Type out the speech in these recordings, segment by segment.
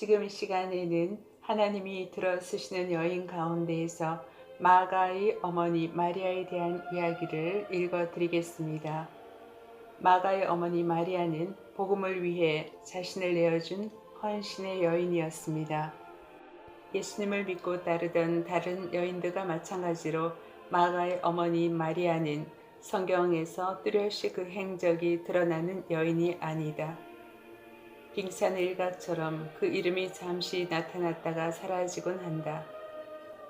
지금 이 시간에는 하나님이 들어쓰시는 여인 가운데에서 마가의 어머니 마리아에 대한 이야기를 읽어 드리겠습니다. 마가의 어머니 마리아는 복음을 위해 자신을 내어준 헌신의 여인이었습니다. 예수님을 믿고 따르던 다른 여인들과 마찬가지로 마가의 어머니 마리아는 성경에서 뚜렷이 그 행적이 드러나는 여인이 아니다. 빙산 일각처럼 그 이름이 잠시 나타났다가 사라지곤 한다.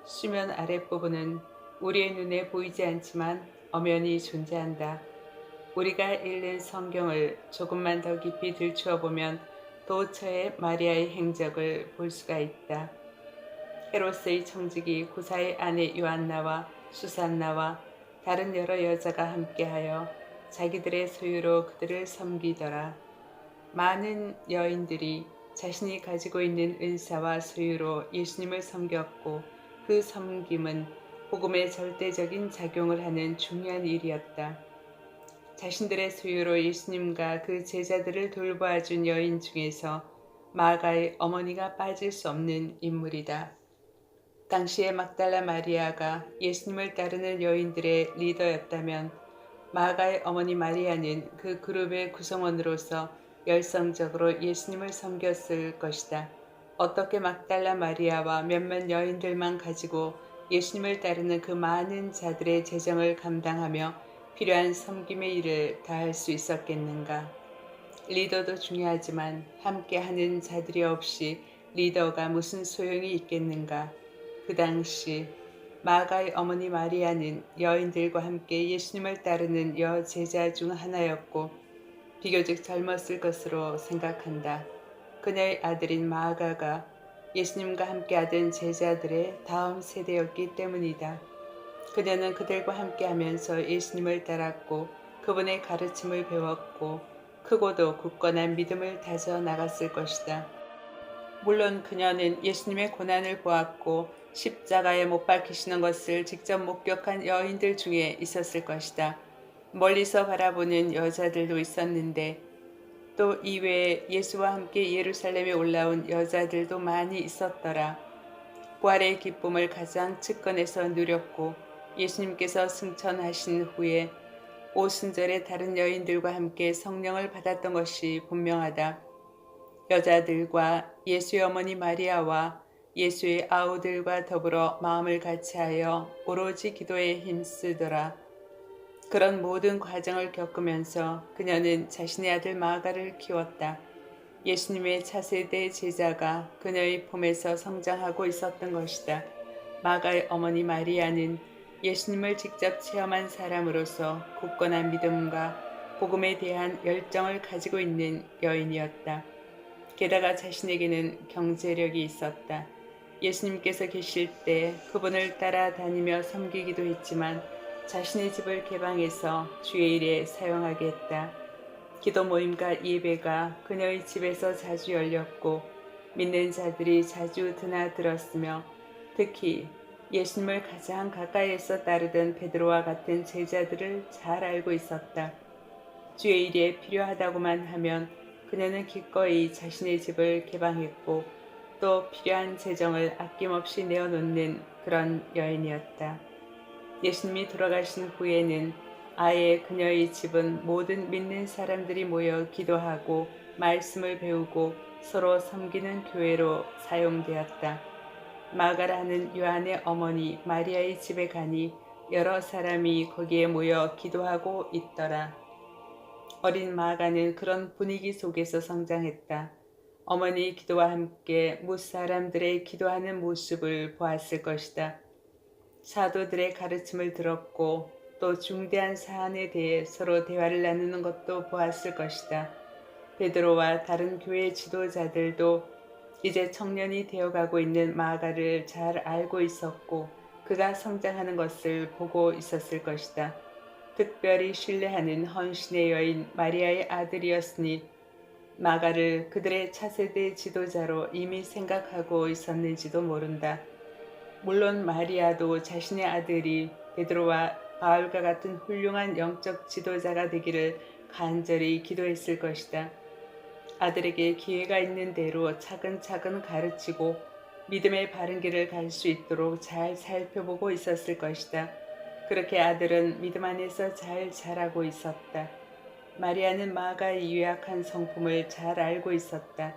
수면 아랫부분은 우리의 눈에 보이지 않지만 엄연히 존재한다. 우리가 읽는 성경을 조금만 더 깊이 들추어 보면 도처에 마리아의 행적을 볼 수가 있다. 헤로스의 청직이 구사의 아내 요한나와 수산나와 다른 여러 여자가 함께하여 자기들의 소유로 그들을 섬기더라. 많은 여인들이 자신이 가지고 있는 은사와 소유로 예수님을 섬겼고 그 섬김은 복음의 절대적인 작용을 하는 중요한 일이었다. 자신들의 소유로 예수님과 그 제자들을 돌보아준 여인 중에서 마가의 어머니가 빠질 수 없는 인물이다. 당시에 막달라 마리아가 예수님을 따르는 여인들의 리더였다면 마가의 어머니 마리아는 그 그룹의 구성원으로서 열성적으로 예수님을 섬겼을 것이다. 어떻게 막달라 마리아와 몇몇 여인들만 가지고 예수님을 따르는 그 많은 자들의 재정을 감당하며 필요한 섬김의 일을 다할 수 있었겠는가? 리더도 중요하지만 함께하는 자들이 없이 리더가 무슨 소용이 있겠는가? 그 당시 마가의 어머니 마리아는 여인들과 함께 예수님을 따르는 여 제자 중 하나였고 비교적 젊었을 것으로 생각한다. 그녀의 아들인 마가가 예수님과 함께하던 제자들의 다음 세대였기 때문이다. 그녀는 그들과 함께하면서 예수님을 따랐고 그분의 가르침을 배웠고 크고도 굳건한 믿음을 다져 나갔을 것이다. 물론 그녀는 예수님의 고난을 보았고 십자가에 못 박히시는 것을 직접 목격한 여인들 중에 있었을 것이다. 멀리서 바라보는 여자들도 있었는데 또 이외에 예수와 함께 예루살렘에 올라온 여자들도 많이 있었더라. 부활의 기쁨을 가장 측근에서 누렸고 예수님께서 승천하신 후에 오순절에 다른 여인들과 함께 성령을 받았던 것이 분명하다. 여자들과 예수의 어머니 마리아와 예수의 아우들과 더불어 마음을 같이하여 오로지 기도에 힘쓰더라. 그런 모든 과정을 겪으면서 그녀는 자신의 아들 마가를 키웠다. 예수님의 차세대 제자가 그녀의 품에서 성장하고 있었던 것이다. 마가의 어머니 마리아는 예수님을 직접 체험한 사람으로서 굳건한 믿음과 복음에 대한 열정을 가지고 있는 여인이었다. 게다가 자신에게는 경제력이 있었다. 예수님께서 계실 때 그분을 따라다니며 섬기기도 했지만 자신의 집을 개방해서 주의 일에 사용하게 했다. 기도 모임과 예배가 그녀의 집에서 자주 열렸고 믿는 자들이 자주 드나들었으며 특히 예수님을 가장 가까이에서 따르던 베드로와 같은 제자들을 잘 알고 있었다. 주의 일에 필요하다고만 하면 그녀는 기꺼이 자신의 집을 개방했고 또 필요한 재정을 아낌없이 내어놓는 그런 여인이었다. 예수님이 돌아가신 후에는 아예 그녀의 집은 모든 믿는 사람들이 모여 기도하고 말씀을 배우고 서로 섬기는 교회로 사용되었다. 마가라는 요한의 어머니 마리아의 집에 가니 여러 사람이 거기에 모여 기도하고 있더라. 어린 마가는 그런 분위기 속에서 성장했다. 어머니 기도와 함께 무사람들의 기도하는 모습을 보았을 것이다. 사도들의 가르침을 들었고 또 중대한 사안에 대해 서로 대화를 나누는 것도 보았을 것이다. 베드로와 다른 교회 지도자들도 이제 청년이 되어가고 있는 마가를 잘 알고 있었고 그가 성장하는 것을 보고 있었을 것이다. 특별히 신뢰하는 헌신의 여인 마리아의 아들이었으니 마가를 그들의 차세대 지도자로 이미 생각하고 있었는지도 모른다. 물론 마리아도 자신의 아들이 베드로와 바울과 같은 훌륭한 영적 지도자가 되기를 간절히 기도했을 것이다. 아들에게 기회가 있는 대로 차근차근 가르치고 믿음의 바른 길을 갈 수 있도록 잘 살펴보고 있었을 것이다. 그렇게 아들은 믿음 안에서 잘 자라고 있었다. 마리아는 마가의 유약한 성품을 잘 알고 있었다.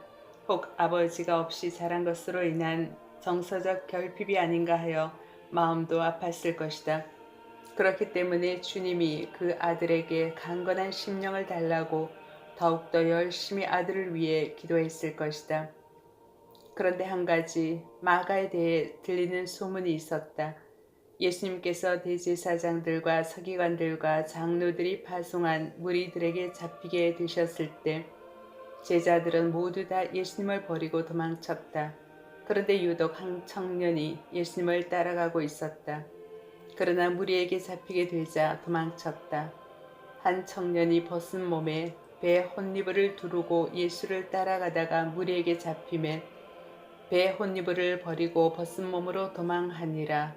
혹 아버지가 없이 자란 것으로 인한 정서적 결핍이 아닌가 하여 마음도 아팠을 것이다. 그렇기 때문에 주님이 그 아들에게 강건한 심령을 달라고 더욱더 열심히 아들을 위해 기도했을 것이다. 그런데 한 가지 마가에 대해 들리는 소문이 있었다. 예수님께서 대제사장들과 서기관들과 장로들이 파송한 무리들에게 잡히게 되셨을 때 제자들은 모두 다 예수님을 버리고 도망쳤다. 그런데 유독 한 청년이 예수님을 따라가고 있었다. 그러나 무리에게 잡히게 되자 도망쳤다. 한 청년이 벗은 몸에 배 혼니부를 두르고 예수를 따라가다가 무리에게 잡히매 배 혼니부를 버리고 벗은 몸으로 도망하니라.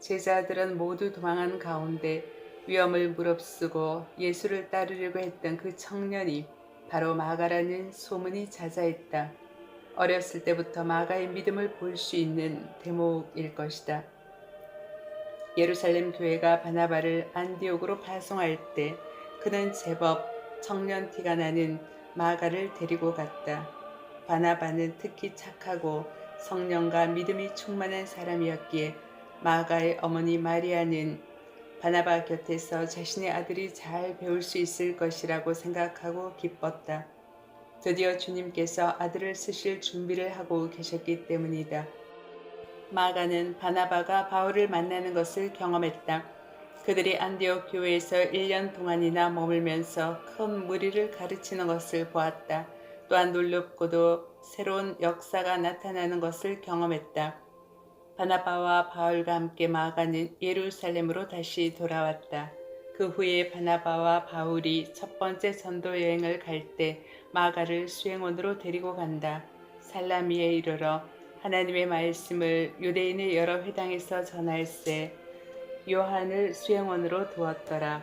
제자들은 모두 도망한 가운데 위험을 무릅쓰고 예수를 따르려고 했던 그 청년이 바로 마가라는 소문이 자자했다. 어렸을 때부터 마가의 믿음을 볼 수 있는 대목일 것이다. 예루살렘 교회가 바나바를 안디옥으로 파송할 때 그는 제법 청년 티가 나는 마가를 데리고 갔다. 바나바는 특히 착하고 성령과 믿음이 충만한 사람이었기에 마가의 어머니 마리아는 바나바 곁에서 자신의 아들이 잘 배울 수 있을 것이라고 생각하고 기뻤다. 드디어 주님께서 아들을 쓰실 준비를 하고 계셨기 때문이다. 마가는 바나바가 바울을 만나는 것을 경험했다. 그들이 안디옥 교회에서 1년 동안이나 머물면서 큰 무리를 가르치는 것을 보았다. 또한 놀랍고도 새로운 역사가 나타나는 것을 경험했다. 바나바와 바울과 함께 마가는 예루살렘으로 다시 돌아왔다. 그 후에 바나바와 바울이 첫 번째 전도 여행을 갈 때 마가를 수행원으로 데리고 간다. 살라미에 이르러 하나님의 말씀을 유대인의 여러 회당에서 전할세 요한을 수행원으로 두었더라.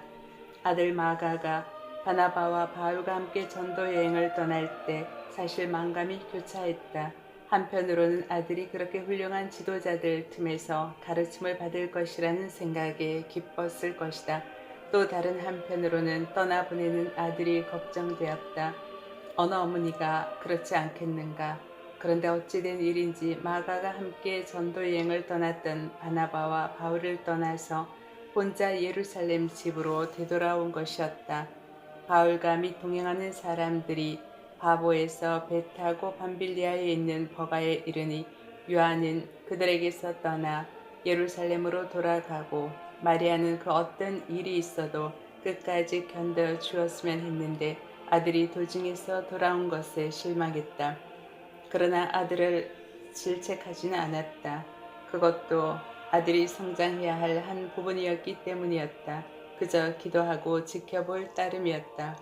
아들 마가가 바나바와 바울과 함께 전도 여행을 떠날 때 사실 망감이 교차했다. 한편으로는 아들이 그렇게 훌륭한 지도자들 틈에서 가르침을 받을 것이라는 생각에 기뻤을 것이다. 또 다른 한편으로는 떠나보내는 아들이 걱정되었다. 어느 어머니가 그렇지 않겠는가. 그런데 어찌된 일인지 마가가 함께 전도 여행을 떠났던 바나바와 바울을 떠나서 혼자 예루살렘 집으로 되돌아온 것이었다. 바울과 및 동행하는 사람들이 바보에서 배 타고 밤빌리아에 있는 버가에 이르니 요한은 그들에게서 떠나 예루살렘으로 돌아가고 마리아는 그 어떤 일이 있어도 끝까지 견뎌 주었으면 했는데 아들이 도중에서 돌아온 것에 실망했다. 그러나 아들을 질책하지는 않았다. 그것도 아들이 성장해야 할 한 부분이었기 때문이었다. 그저 기도하고 지켜볼 따름이었다.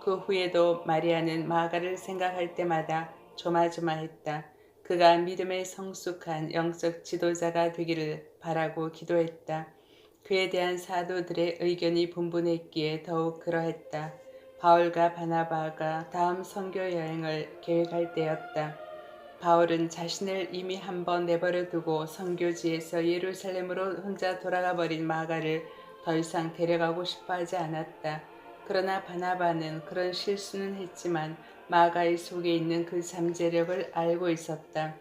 그 후에도 마리아는 마가를 생각할 때마다 조마조마했다. 그가 믿음에 성숙한 영적 지도자가 되기를 바라고 기도했다. 그에 대한 사도들의 의견이 분분했기에 더욱 그러했다. 바울과 바나바가 다음 선교 여행을 계획할 때였다. 바울은 자신을 이미 한 번 내버려 두고 선교지에서 예루살렘으로 혼자 돌아가 버린 마가를 더 이상 데려가고 싶어 하지 않았다. 그러나 바나바는 그런 실수는 했지만 마가의 속에 있는 그 잠재력을 알고 있었다.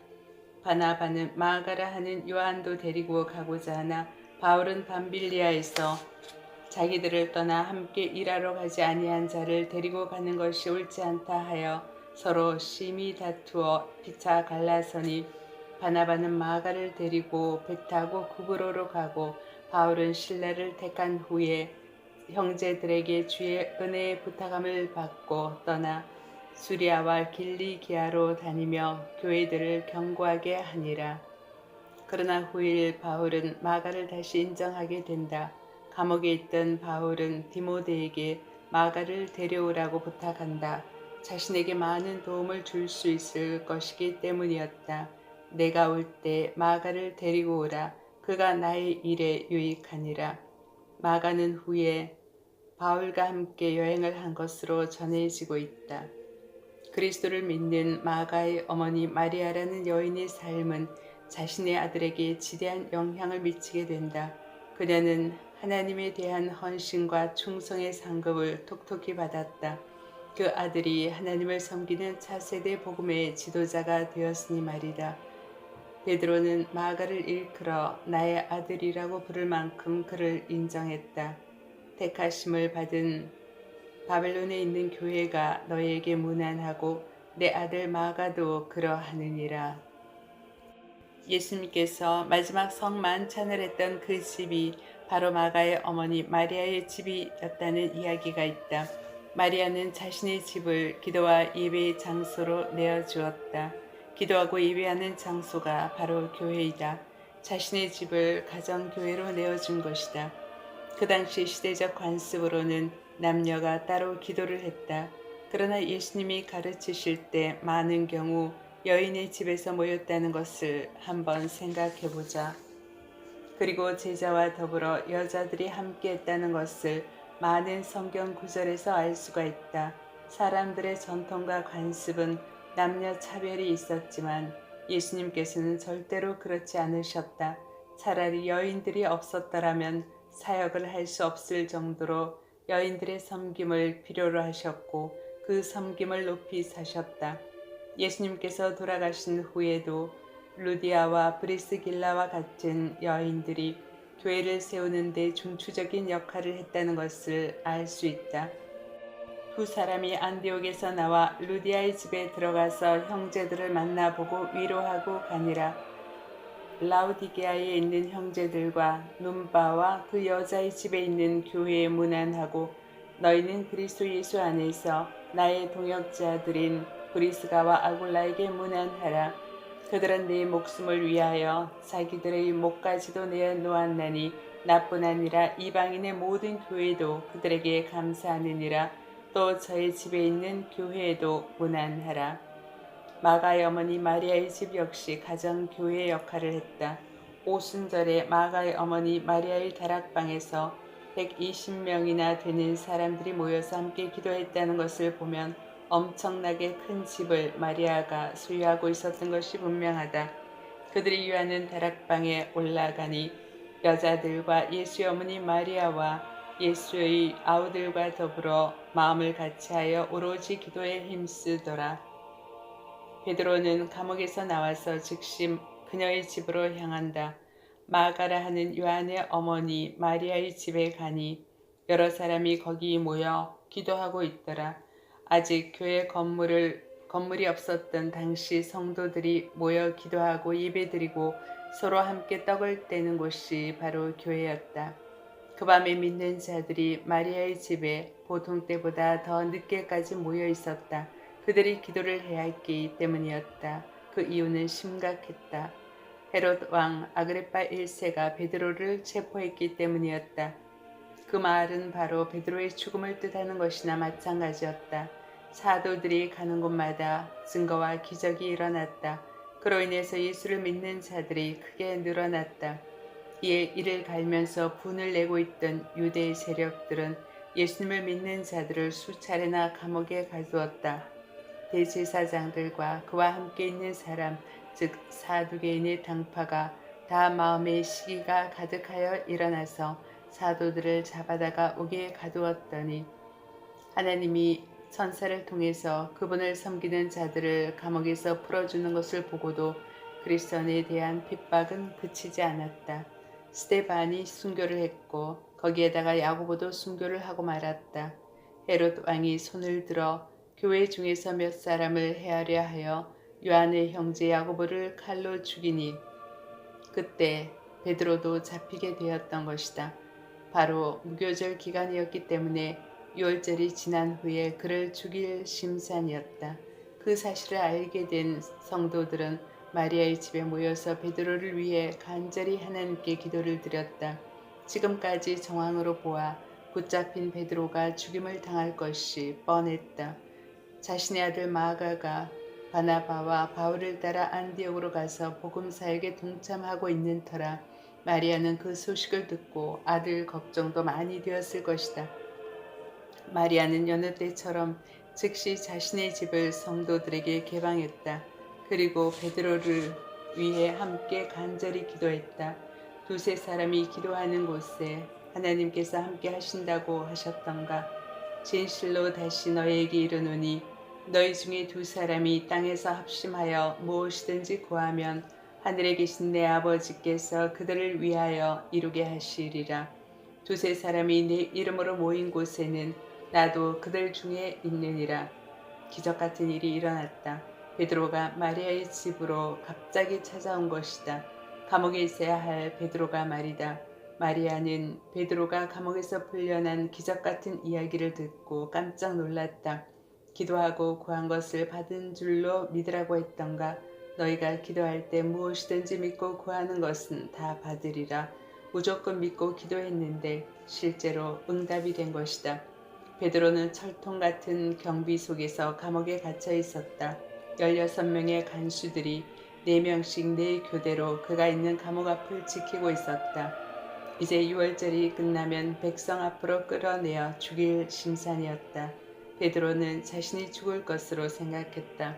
바나바는 마가라 하는 요한도 데리고 가고자 하나 바울은 밤빌리아에서 자기들을 떠나 함께 일하러 가지 아니한 자를 데리고 가는 것이 옳지 않다 하여 서로 심히 다투어 피차 갈라서니 바나바는 마가를 데리고 배 타고 구브로로 가고 바울은 신라를 택한 후에 형제들에게 주의 은혜의 부탁함을 받고 떠나 수리아와 길리기아로 다니며 교회들을 경고하게 하니라. 그러나 후일 바울은 마가를 다시 인정하게 된다. 감옥에 있던 바울은 디모데에게 마가를 데려오라고 부탁한다. 자신에게 많은 도움을 줄 수 있을 것이기 때문이었다. 내가 올 때 마가를 데리고 오라. 그가 나의 일에 유익하니라. 마가는 후에 바울과 함께 여행을 한 것으로 전해지고 있다. 그리스도를 믿는 마가의 어머니 마리아라는 여인의 삶은 자신의 아들에게 지대한 영향을 미치게 된다. 그녀는 하나님에 대한 헌신과 충성의 상급을 톡톡히 받았다. 그 아들이 하나님을 섬기는 차세대 복음의 지도자가 되었으니 말이다. 베드로는 마가를 일컬어 나의 아들이라고 부를 만큼 그를 인정했다. 택하심을 받은 바벨론에 있는 교회가 너에게 무난하고 내 아들 마가도 그러하느니라. 예수님께서 마지막 성만찬을 했던 그 집이 바로 마가의 어머니 마리아의 집이었다는 이야기가 있다. 마리아는 자신의 집을 기도와 예배의 장소로 내어 주었다. 기도하고 예배하는 장소가 바로 교회이다. 자신의 집을 가정교회로 내어준 것이다. 그 당시 시대적 관습으로는 남녀가 따로 기도를 했다. 그러나 예수님이 가르치실 때 많은 경우 여인의 집에서 모였다는 것을 한번 생각해 보자. 그리고 제자와 더불어 여자들이 함께 했다는 것을 많은 성경 구절에서 알 수가 있다. 사람들의 전통과 관습은 남녀 차별이 있었지만 예수님께서는 절대로 그렇지 않으셨다. 차라리 여인들이 없었더라면 사역을 할 수 없을 정도로 여인들의 섬김을 필요로 하셨고 그 섬김을 높이 사셨다. 예수님께서 돌아가신 후에도 루디아와 브리스길라와 같은 여인들이 교회를 세우는 데 중추적인 역할을 했다는 것을 알 수 있다. 두 사람이 안디옥에서 나와 루디아의 집에 들어가서 형제들을 만나보고 위로하고 가니라. 라우디게아에 있는 형제들과 눈바와 그 여자의 집에 있는 교회에 문안하고 너희는 그리스도 예수 안에서 나의 동역자들인 브리스가와 아굴라에게 문안하라. 그들은 네 목숨을 위하여 자기들의 목까지도 내어놓았나니 나뿐 아니라 이방인의 모든 교회도 그들에게 감사하느니라. 또 저의 집에 있는 교회에도 문안하라. 마가의 어머니 마리아의 집 역시 가정 교회 역할을 했다. 오순절에 마가의 어머니 마리아의 다락방에서 120명이나 되는 사람들이 모여서 함께 기도했다는 것을 보면 엄청나게 큰 집을 마리아가 소유하고 있었던 것이 분명하다. 그들이 유하는 다락방에 올라가니 여자들과 예수의 어머니 마리아와 예수의 아우들과 더불어 마음을 같이하여 오로지 기도에 힘쓰더라. 베드로는 감옥에서 나와서 즉시 그녀의 집으로 향한다. 마가라 하는 요한의 어머니 마리아의 집에 가니 여러 사람이 거기 모여 기도하고 있더라. 아직 교회 건물을 건물이 없었던 당시 성도들이 모여 기도하고 예배드리고 서로 함께 떡을 떼는 곳이 바로 교회였다. 그 밤에 믿는 자들이 마리아의 집에 보통 때보다 더 늦게까지 모여 있었다. 그들이 기도를 해야 했기 때문이었다. 그 이유는 심각했다. 헤롯 왕 아그레파 1세가 베드로를 체포했기 때문이었다. 그 말은 바로 베드로의 죽음을 뜻하는 것이나 마찬가지였다. 사도들이 가는 곳마다 증거와 기적이 일어났다. 그로 인해서 예수를 믿는 자들이 크게 늘어났다. 이에 이를 갈면서 분을 내고 있던 유대의 세력들은 예수님을 믿는 자들을 수차례나 감옥에 가두었다. 대제사장들과 그와 함께 있는 사람, 즉 사두개인의 당파가 다 마음의 시기가 가득하여 일어나서 사도들을 잡아다가 옥에 가두었더니 하나님이 천사를 통해서 그분을 섬기는 자들을 감옥에서 풀어주는 것을 보고도 그리스도에 대한 핍박은 그치지 않았다. 스테반이 순교를 했고 거기에다가 야고보도 순교를 하고 말았다. 헤롯 왕이 손을 들어 교회 중에서 몇 사람을 헤아려 하여 요한의 형제 야고보를 칼로 죽이니 그때 베드로도 잡히게 되었던 것이다. 바로 무교절 기간이었기 때문에 6월절이 지난 후에 그를 죽일 심산이었다. 그 사실을 알게 된 성도들은 마리아의 집에 모여서 베드로를 위해 간절히 하나님께 기도를 드렸다. 지금까지 정황으로 보아 붙잡힌 베드로가 죽임을 당할 것이 뻔했다. 자신의 아들 마가가 바나바와 바울을 따라 안디옥으로 가서 복음 사역에 동참하고 있는 터라 마리아는 그 소식을 듣고 아들 걱정도 많이 되었을 것이다. 마리아는 여느 때처럼 즉시 자신의 집을 성도들에게 개방했다. 그리고 베드로를 위해 함께 간절히 기도했다. 두세 사람이 기도하는 곳에 하나님께서 함께 하신다고 하셨던가. 진실로 다시 너에게 이르노니 너희 중에 두 사람이 땅에서 합심하여 무엇이든지 구하면 하늘에 계신 내 아버지께서 그들을 위하여 이루게 하시리라. 두세 사람이 내 이름으로 모인 곳에는 나도 그들 중에 있느니라. 기적 같은 일이 일어났다. 베드로가 마리아의 집으로 갑자기 찾아온 것이다. 감옥에 있어야 할 베드로가 말이다. 마리아는 베드로가 감옥에서 풀려난 기적 같은 이야기를 듣고 깜짝 놀랐다. 기도하고 구한 것을 받은 줄로 믿으라고 했던가 너희가 기도할 때 무엇이든지 믿고 구하는 것은 다 받으리라. 무조건 믿고 기도했는데 실제로 응답이 된 것이다. 베드로는 철통 같은 경비 속에서 감옥에 갇혀 있었다. 16명의 간수들이 4명씩 네 교대로 그가 있는 감옥 앞을 지키고 있었다. 이제 6월절이 끝나면 백성 앞으로 끌어내어 죽일 심산이었다. 베드로는 자신이 죽을 것으로 생각했다.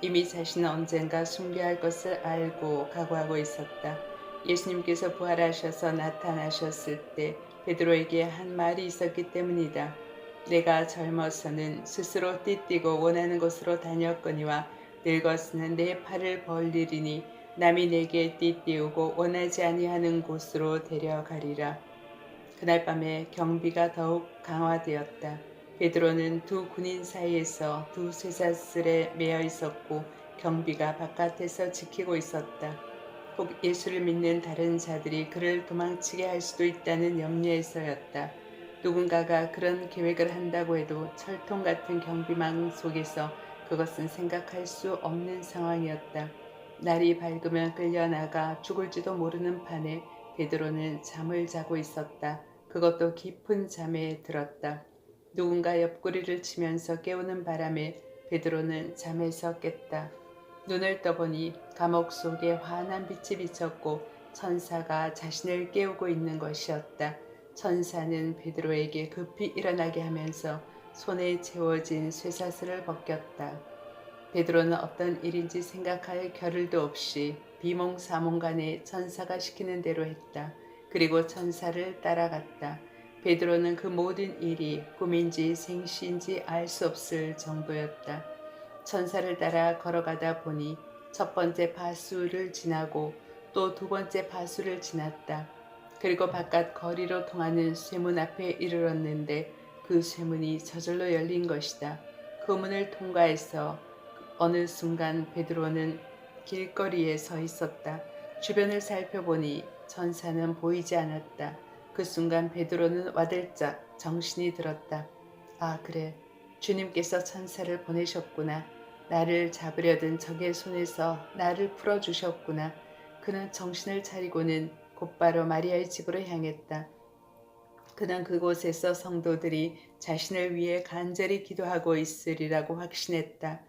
이미 자신은 언젠가 숨겨야 할 것을 알고 각오하고 있었다. 예수님께서 부활하셔서 나타나셨을 때 베드로에게 한 말이 있었기 때문이다. 내가 젊어서는 스스로 띠띠고 원하는 곳으로 다녔거니와 늙었으는 내 팔을 벌리리니 남이 내게 띠띠우고 원하지 아니하는 곳으로 데려가리라. 그날 밤에 경비가 더욱 강화되었다. 베드로는 두 군인 사이에서 두 쇠사슬에 매여 있었고 경비가 바깥에서 지키고 있었다. 혹 예수를 믿는 다른 자들이 그를 도망치게 할 수도 있다는 염려에서였다. 누군가가 그런 계획을 한다고 해도 철통 같은 경비망 속에서 그것은 생각할 수 없는 상황이었다. 날이 밝으면 끌려나가 죽을지도 모르는 판에 베드로는 잠을 자고 있었다. 그것도 깊은 잠에 들었다. 누군가 옆구리를 치면서 깨우는 바람에 베드로는 잠에서 깼다. 눈을 떠보니 감옥 속에 환한 빛이 비쳤고 천사가 자신을 깨우고 있는 것이었다. 천사는 베드로에게 급히 일어나게 하면서 손에 채워진 쇠사슬을 벗겼다. 베드로는 어떤 일인지 생각할 겨를도 없이 비몽사몽간에 천사가 시키는 대로 했다. 그리고 천사를 따라갔다. 베드로는 그 모든 일이 꿈인지 생시인지 알 수 없을 정도였다. 천사를 따라 걸어가다 보니 첫 번째 바수를 지나고 또 두 번째 바수를 지났다. 그리고 바깥 거리로 통하는 쇠문 앞에 이르렀는데 그 쇠문이 저절로 열린 것이다. 그 문을 통과해서 어느 순간 베드로는 길거리에 서 있었다. 주변을 살펴보니 천사는 보이지 않았다. 그 순간 베드로는 와들짝 정신이 들었다. 아 그래 주님께서 천사를 보내셨구나. 나를 잡으려던 적의 손에서 나를 풀어주셨구나. 그는 정신을 차리고는 곧바로 마리아의 집으로 향했다. 그는 그곳에서 성도들이 자신을 위해 간절히 기도하고 있으리라고 확신했다.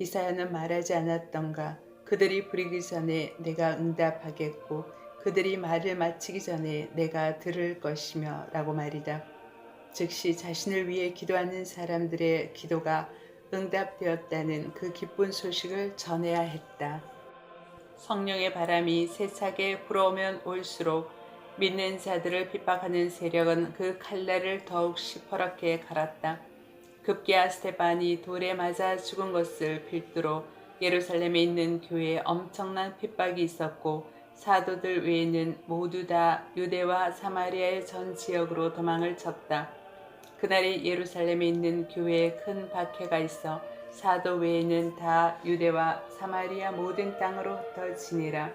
이사야는 말하지 않았던가 그들이 부리기 전에 내가 응답하겠고 그들이 말을 마치기 전에 내가 들을 것이며 라고 말이다. 즉시 자신을 위해 기도하는 사람들의 기도가 응답되었다는 그 기쁜 소식을 전해야 했다. 성령의 바람이 세차게 불어오면 올수록 믿는 자들을 핍박하는 세력은 그 칼날을 더욱 시퍼렇게 갈았다. 급기야 스테반이 돌에 맞아 죽은 것을 필두로 예루살렘에 있는 교회에 엄청난 핍박이 있었고 사도들 외에는 모두 다 유대와 사마리아의 전 지역으로 도망을 쳤다. 그날이 예루살렘에 있는 교회에 큰 박해가 있어 사도 외에는 다 유대와 사마리아 모든 땅으로 흩어지니라.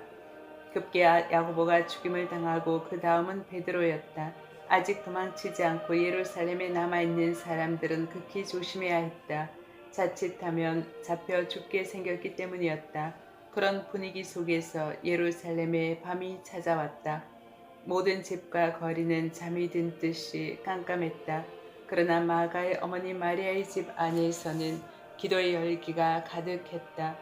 급기야 야고보가 죽임을 당하고 그 다음은 베드로였다. 아직 도망치지 않고 예루살렘에 남아있는 사람들은 극히 조심해야 했다. 자칫하면 잡혀 죽게 생겼기 때문이었다. 그런 분위기 속에서 예루살렘에 밤이 찾아왔다. 모든 집과 거리는 잠이 든 듯이 깜깜했다. 그러나 마가의 어머니 마리아의 집 안에서는 기도의 열기가 가득했다.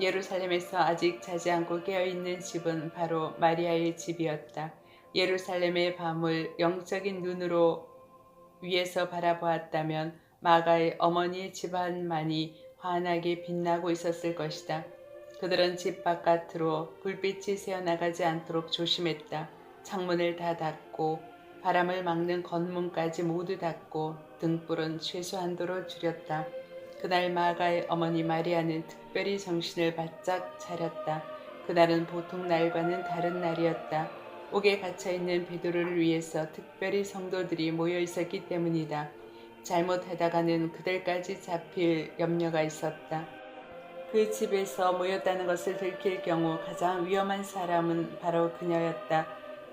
예루살렘에서 아직 자지 않고 깨어있는 집은 바로 마리아의 집이었다. 예루살렘의 밤을 영적인 눈으로 위에서 바라보았다면 마가의 어머니의 집안만이 환하게 빛나고 있었을 것이다. 그들은 집 바깥으로 불빛이 새어나가지 않도록 조심했다. 창문을 다 닫고 바람을 막는 건문까지 모두 닫고 등불은 최소한도로 줄였다. 그날 마가의 어머니 마리아는 특별히 정신을 바짝 차렸다. 그날은 보통 날과는 다른 날이었다. 옥에 갇혀 있는 베드로를 위해서 특별히 성도들이 모여 있었기 때문이다. 잘못하다가는 그들까지 잡힐 염려가 있었다. 그 집에서 모였다는 것을 들킬 경우 가장 위험한 사람은 바로 그녀였다.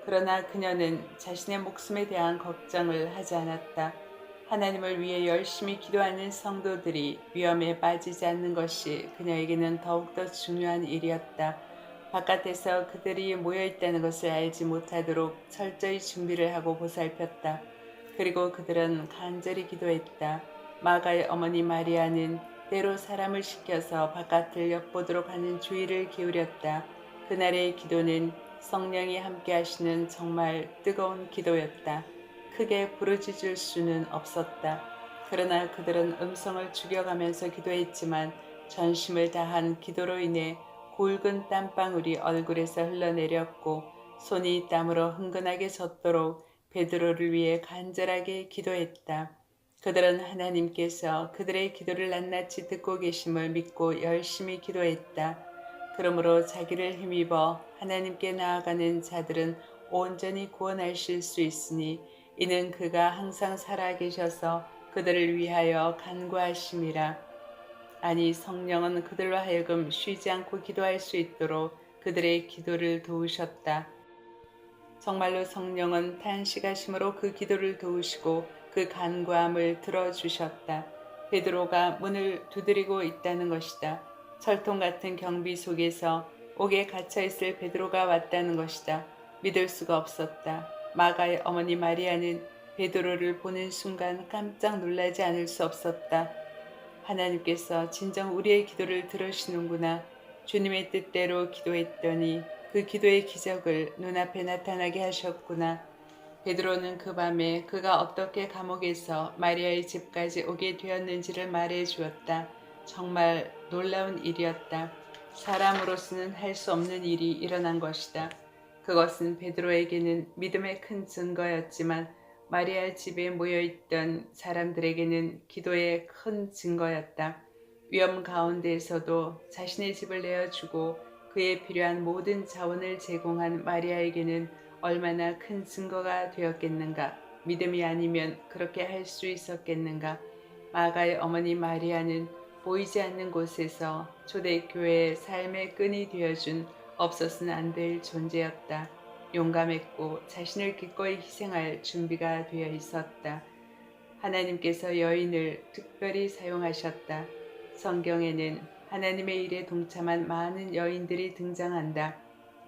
그러나 그녀는 자신의 목숨에 대한 걱정을 하지 않았다. 하나님을 위해 열심히 기도하는 성도들이 위험에 빠지지 않는 것이 그녀에게는 더욱더 중요한 일이었다. 바깥에서 그들이 모여 있다는 것을 알지 못하도록 철저히 준비를 하고 보살폈다. 그리고 그들은 간절히 기도했다. 마가의 어머니 마리아는 때로 사람을 시켜서 바깥을 엿보도록 하는 주의를 기울였다. 그날의 기도는 성령이 함께 하시는 정말 뜨거운 기도였다. 크게 부르짖을 수는 없었다. 그러나 그들은 음성을 죽여가면서 기도했지만 전심을 다한 기도로 인해 굵은 땀방울이 얼굴에서 흘러내렸고 손이 땀으로 흥건하게 젖도록 베드로를 위해 간절하게 기도했다. 그들은 하나님께서 그들의 기도를 낱낱이 듣고 계심을 믿고 열심히 기도했다. 그러므로 자기를 힘입어 하나님께 나아가는 자들은 온전히 구원하실 수 있으니 이는 그가 항상 살아계셔서 그들을 위하여 간구하심이라. 아니 성령은 그들로 하여금 쉬지 않고 기도할 수 있도록 그들의 기도를 도우셨다. 정말로 성령은 탄식하심으로 그 기도를 도우시고 그 간구함을 들어주셨다. 베드로가 문을 두드리고 있다는 것이다. 철통 같은 경비 속에서 옥에 갇혀 있을 베드로가 왔다는 것이다. 믿을 수가 없었다. 마가의 어머니 마리아는 베드로를 보는 순간 깜짝 놀라지 않을 수 없었다. 하나님께서 진정 우리의 기도를 들으시는구나. 주님의 뜻대로 기도했더니 그 기도의 기적을 눈앞에 나타나게 하셨구나. 베드로는 그 밤에 그가 어떻게 감옥에서 마리아의 집까지 오게 되었는지를 말해 주었다. 정말 놀라운 일이었다. 사람으로서는 할 수 없는 일이 일어난 것이다. 그것은 베드로에게는 믿음의 큰 증거였지만 마리아 집에 모여있던 사람들에게는 기도의 큰 증거였다. 위험 가운데에서도 자신의 집을 내어주고 그에 필요한 모든 자원을 제공한 마리아에게는 얼마나 큰 증거가 되었겠는가. 믿음이 아니면 그렇게 할 수 있었겠는가. 마가의 어머니 마리아는 보이지 않는 곳에서 초대교회의 삶의 끈이 되어준 없어서는 안 될 존재였다. 용감했고 자신을 기꺼이 희생할 준비가 되어 있었다. 하나님께서 여인을 특별히 사용하셨다. 성경에는 하나님의 일에 동참한 많은 여인들이 등장한다.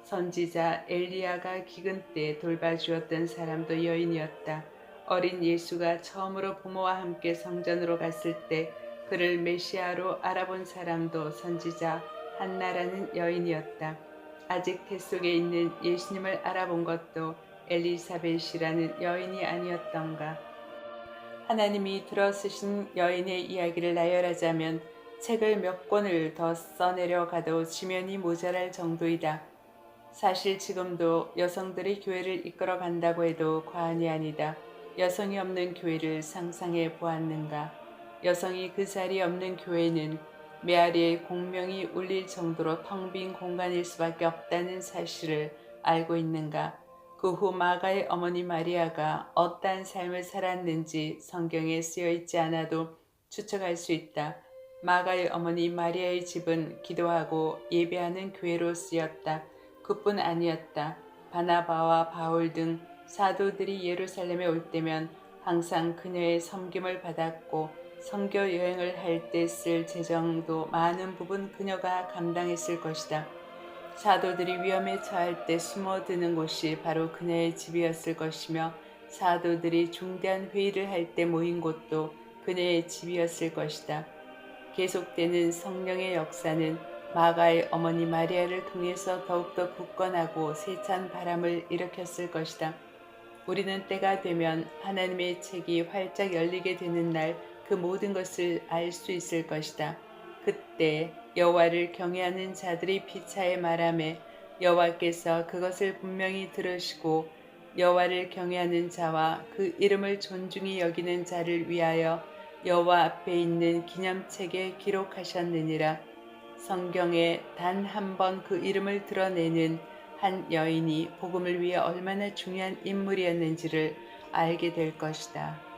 선지자 엘리야가 기근 때 돌봐주었던 사람도 여인이었다. 어린 예수가 처음으로 부모와 함께 성전으로 갔을 때 그를 메시아로 알아본 사람도 선지자 한나라는 여인이었다. 아직 태 속에 있는 예수님을 알아본 것도 엘리사벳이라는 여인이 아니었던가. 하나님이 들어쓰신 여인의 이야기를 나열하자면 책을 몇 권을 더 써내려 가도 지면이 모자랄 정도이다. 사실 지금도 여성들이 교회를 이끌어 간다고 해도 과언이 아니다. 여성이 없는 교회를 상상해 보았는가. 여성이 그 자리에 없는 교회는 메아리의 공명이 울릴 정도로 텅 빈 공간일 수밖에 없다는 사실을 알고 있는가. 그 후 마가의 어머니 마리아가 어떠한 삶을 살았는지 성경에 쓰여 있지 않아도 추측할 수 있다. 마가의 어머니 마리아의 집은 기도하고 예배하는 교회로 쓰였다. 그뿐 아니었다. 바나바와 바울 등 사도들이 예루살렘에 올 때면 항상 그녀의 섬김을 받았고 선교 여행을 할 때 쓸 재정도 많은 부분 그녀가 감당했을 것이다. 사도들이 위험에 처할 때 숨어드는 곳이 바로 그녀의 집이었을 것이며 사도들이 중대한 회의를 할 때 모인 곳도 그녀의 집이었을 것이다. 계속되는 성령의 역사는 마가의 어머니 마리아를 통해서 더욱더 굳건하고 세찬 바람을 일으켰을 것이다. 우리는 때가 되면 하나님의 책이 활짝 열리게 되는 날 그 모든 것을 알 수 있을 것이다. 그때 여호와를 경외하는 자들이 피차에 말하매 여호와께서 그것을 분명히 들으시고 여호와를 경외하는 자와 그 이름을 존중히 여기는 자를 위하여 여호와 앞에 있는 기념책에 기록하셨느니라. 성경에 단 한 번 그 이름을 드러내는 한 여인이 복음을 위해 얼마나 중요한 인물이었는지를 알게 될 것이다.